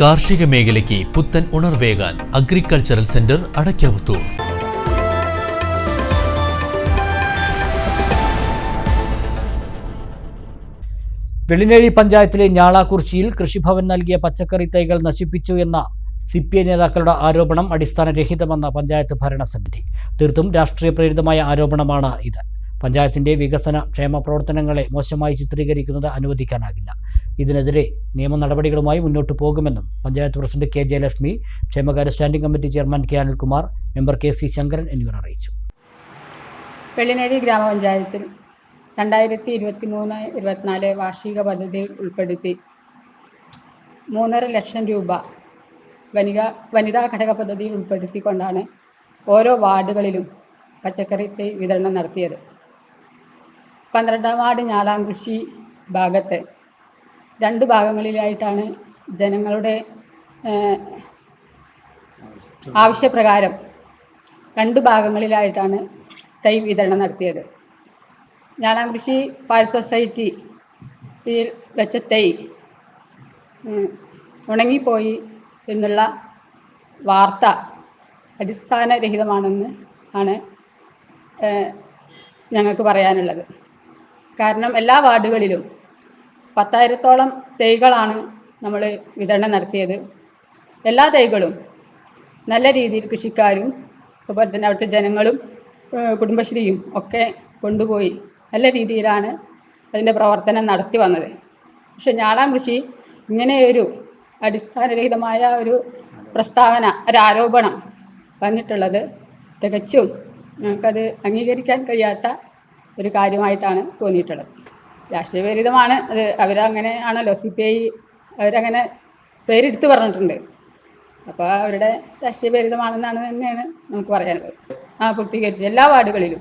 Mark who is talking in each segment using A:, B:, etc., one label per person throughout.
A: കാർഷിക മേഖലയ്ക്ക് പുത്തൻ ഉണർവേകാൻ അഗ്രികൾച്ചറൽ സെന്റർ അടയ്ക്കാവുത്തൂർ
B: വെള്ളിനേഴി പഞ്ചായത്തിലെ ഞാളാകുർശിയിൽ കൃഷിഭവൻ നൽകിയ പച്ചക്കറി തൈകൾ നശിപ്പിച്ചു എന്ന സി പി ഐ നേതാക്കളുടെ ആരോപണം അടിസ്ഥാനരഹിതമെന്ന പഞ്ചായത്ത് ഭരണസമിതി. തീർത്തും രാഷ്ട്രീയ പ്രേരിതമായ ആരോപണമാണ് ഇത്. പഞ്ചായത്തിന്റെ വികസന ക്ഷേമ പ്രവർത്തനങ്ങളെ മോശമായി ചിത്രീകരിക്കുന്നത് അനുവദിക്കാനാകില്ല. ഇതിനെതിരെ നിയമ നടപടികളുമായി മുന്നോട്ടു പോകുമെന്നും പഞ്ചായത്ത് പ്രസിഡന്റ് കെ ജയലക്ഷ്മി ക്ഷേമകാര്യ standing committee chairman K Anilkumar member K C Sankaran എന്നിവർ അറിയിച്ചു.
C: വെള്ളിനേഴി ഗ്രാമപഞ്ചായത്തിൽ രണ്ടായിരത്തി ഇരുപത്തി മൂന്ന് ഇരുപത്തിനാല് വാർഷിക പദ്ധതിയിൽ ഉൾപ്പെടുത്തി മൂന്നര ലക്ഷം രൂപ വനിക വനിതാ ഘടക പദ്ധതിയിൽ ഉൾപ്പെടുത്തിക്കൊണ്ടാണ് ഓരോ വാർഡുകളിലും പച്ചക്കറി തൈ വിതരണം നടത്തിയത്. പന്ത്രണ്ടാം വാർഡ് ഞാളാംകൃഷി ഭാഗത്ത് രണ്ട് ഭാഗങ്ങളിലായിട്ടാണ് ജനങ്ങളുടെ ആവശ്യപ്രകാരം രണ്ട് ഭാഗങ്ങളിലായിട്ടാണ് തൈ വിതരണം നടത്തിയത്. ഞാനാകൃഷി പാൽ സൊസൈറ്റി ഈ വെച്ച തൈ ഉണങ്ങിപ്പോയി എന്നുള്ള വാർത്ത അടിസ്ഥാനരഹിതമാണെന്ന് ആണ് ഞങ്ങൾക്ക് പറയാനുള്ളത്. കാരണം എല്ലാ വാർഡുകളിലും പത്തായിരത്തോളം തൈകളാണ് നമ്മൾ വിതരണം നടത്തിയത്. എല്ലാ തൈകളും നല്ല രീതിയിൽ കൃഷിക്കാരും അതുപോലെ തന്നെ അവിടുത്തെ ജനങ്ങളും കുടുംബശ്രീയും ഒക്കെ കൊണ്ടുപോയി നല്ല രീതിയിലാണ് അതിന്റെ പ്രവർത്തനം നടത്തി വന്നത്. പക്ഷെ ഞാളാം കൃഷി ഇങ്ങനെയൊരു അടിസ്ഥാനരഹിതമായ ഒരു പ്രസ്താവന ഒരു ആരോപണം വന്നിട്ടുള്ളത് തികച്ചും ഞങ്ങൾക്കത് അംഗീകരിക്കാൻ കഴിയാത്ത ഒരു കാര്യമായിട്ടാണ് തോന്നിയിട്ടുള്ളത്. രാഷ്ട്രീയ പ്രേരിതമാണ് അത് അവരങ്ങനെ ആണല്ലോ സി പി ഐ അവരങ്ങനെ പേരെടുത്ത് പറഞ്ഞിട്ടുണ്ട്. അപ്പോൾ അവരുടെ രാഷ്ട്രീയ പ്രേരിതമാണെന്നാണ് തന്നെയാണ് നമുക്ക് പറയാനുള്ളത്. ആ പൂർത്തീകരിച്ചു എല്ലാ വാർഡുകളിലും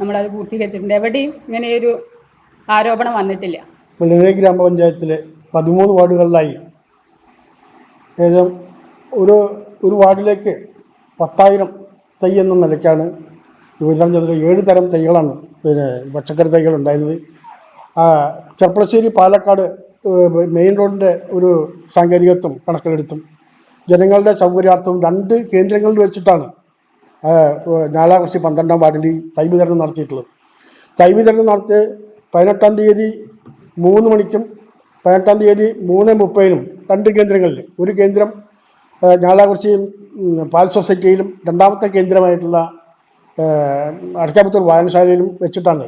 C: നമ്മളത് പൂർത്തീകരിച്ചിട്ടുണ്ട്. എവിടെയും ഇങ്ങനെയൊരു ആരോപണം വന്നിട്ടില്ല.
D: വെള്ളിനേഴി ഗ്രാമപഞ്ചായത്തിലെ പതിമൂന്ന് വാർഡുകളിലായി ഏതും ഒരു ഒരു വാർഡിലേക്ക് പത്തായിരം തൈ എന്ന നിലയ്ക്കാണ് വിതരണം ചെയ്തത് ഏഴ് തരം തൈകളാണ് പിന്നെ പച്ചക്കറി തൈകൾ ഉണ്ടായിരുന്നത്. ചെർപ്പളശ്ശേരി പാലക്കാട് മെയിൻ റോഡിന്റെ ഒരു സാങ്കേതികത്വം കണക്കിലെടുത്തും. ജനങ്ങളുടെ സൗകര്യാർത്ഥവും രണ്ട് കേന്ദ്രങ്ങളിൽ വെച്ചിട്ടാണ് ആ, ഞാളാകുറിശി പന്ത്രണ്ടാം വാർഡിൽ തൈ വിതരണം നടത്തിയിട്ടുള്ളത്. തൈ വിതരണം നടത്തി പതിനെട്ടാം തീയതി മൂന്ന് മണിക്കും പതിനെട്ടാം തീയതി മൂന്ന് മുപ്പതിനും രണ്ട് കേന്ദ്രങ്ങളിൽ ഒരു കേന്ദ്രം ഞാളാകുറിച്ചിയും പാൽ സൊസൈറ്റിയിലും രണ്ടാമത്തെ കേന്ദ്രമായിട്ടുള്ള അടക്കാപുത്തൂർ വായനശാലയിലും വെച്ചിട്ടാണ്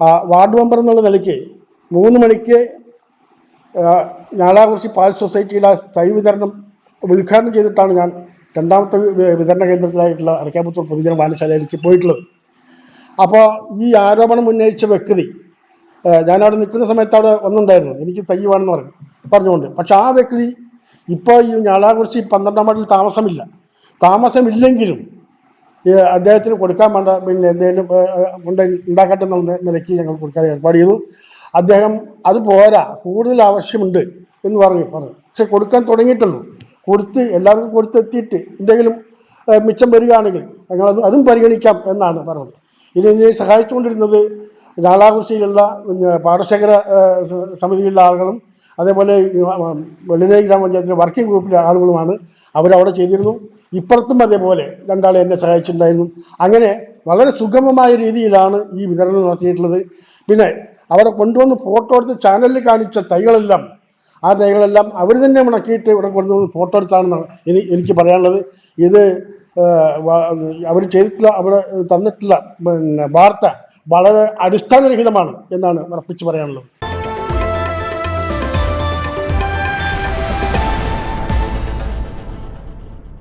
D: വാർഡ് മെമ്പർ എന്നുള്ള നിലയ്ക്ക് മൂന്ന് മണിക്ക് ഞാളാകുറിശി പാൽ സൊസൈറ്റിയിലെ തൈ വിതരണം ഉദ്ഘാടനം ചെയ്തിട്ടാണ് ഞാൻ രണ്ടാമത്തെ വിതരണ കേന്ദ്രത്തിലായിട്ടുള്ള അടയ്ക്കാപുത്തൂർ പൊതുജന വായനശാലയിലേക്ക് പോയിട്ടുള്ളത്. അപ്പോൾ ഈ ആരോപണം ഉന്നയിച്ച വ്യക്തി ഞാനവിടെ നിൽക്കുന്ന സമയത്ത് അവിടെ വന്നിട്ടുണ്ടായിരുന്നു. എനിക്ക് തൈ വേണമെന്ന് പറഞ്ഞു പറഞ്ഞുകൊണ്ട്. പക്ഷെ ആ വ്യക്തി ഇപ്പോൾ ഈ ഞാളാകുറിച്ച് പന്ത്രണ്ടാം വാർഡിൽ താമസമില്ല. താമസമില്ലെങ്കിലും ഏഹ് അദ്ദേഹത്തിന് കൊടുക്കാൻ വേണ്ട പിന്നെ എന്തെങ്കിലും കൊണ്ട് ഉണ്ടാക്കട്ടെ എന്നുള്ള നിലയ്ക്ക് ഞങ്ങൾ കൊടുക്കാൻ ഏർപ്പാട് ചെയ്തു. അദ്ദേഹം അത് പോരാ കൂടുതൽ ആവശ്യമുണ്ട് എന്ന് പറഞ്ഞു പറഞ്ഞു. പക്ഷെ കൊടുക്കാൻ തുടങ്ങിയിട്ടുള്ളൂ. കൊടുത്ത് എല്ലാവർക്കും കൊടുത്തെത്തിയിട്ട് എന്തെങ്കിലും മിച്ചം വരികയാണെങ്കിൽ ഞങ്ങളത് അതും പരിഗണിക്കാം എന്നാണ് പറഞ്ഞത്. ഇനി ഇനി സഹായിച്ചുകൊണ്ടിരുന്നത് പിന്നെ പാടശേഖര സമിതിയിലുള്ള ആളുകളും അതേപോലെ വെള്ളിനേ ഗ്രാമപഞ്ചായത്തിലെ വർക്കിംഗ് ഗ്രൂപ്പിലെ ആളുകളുമാണ് അവരവിടെ ചെയ്തിരുന്നു. ഇപ്പുറത്തും അതേപോലെ രണ്ടാളെ എന്നെ സഹായിച്ചിട്ടുണ്ടായിരുന്നു. അങ്ങനെ വളരെ സുഗമമായ രീതിയിലാണ് ഈ വിതരണം നടത്തിയിട്ടുള്ളത്. പിന്നെ അവിടെ കൊണ്ടുവന്ന് ഫോട്ടോ എടുത്ത് ചാനലിൽ കാണിച്ച തൈകളെല്ലാം ആ തൈകളെല്ലാം അവർ തന്നെ ഉണക്കിയിട്ട് ഇവിടെ കൊണ്ടുവന്ന് ഫോട്ടോ എടുത്താണെന്നാണ് ഇനി എനിക്ക് പറയാനുള്ളത്. ഇത് അവർ ചെയ്തിട്ടുള്ള അവർ തന്നിട്ടുള്ള പിന്നെ വാർത്ത വളരെ അടിസ്ഥാനരഹിതമാണ് എന്നാണ് ഉറപ്പിച്ച് പറയാനുള്ളത്.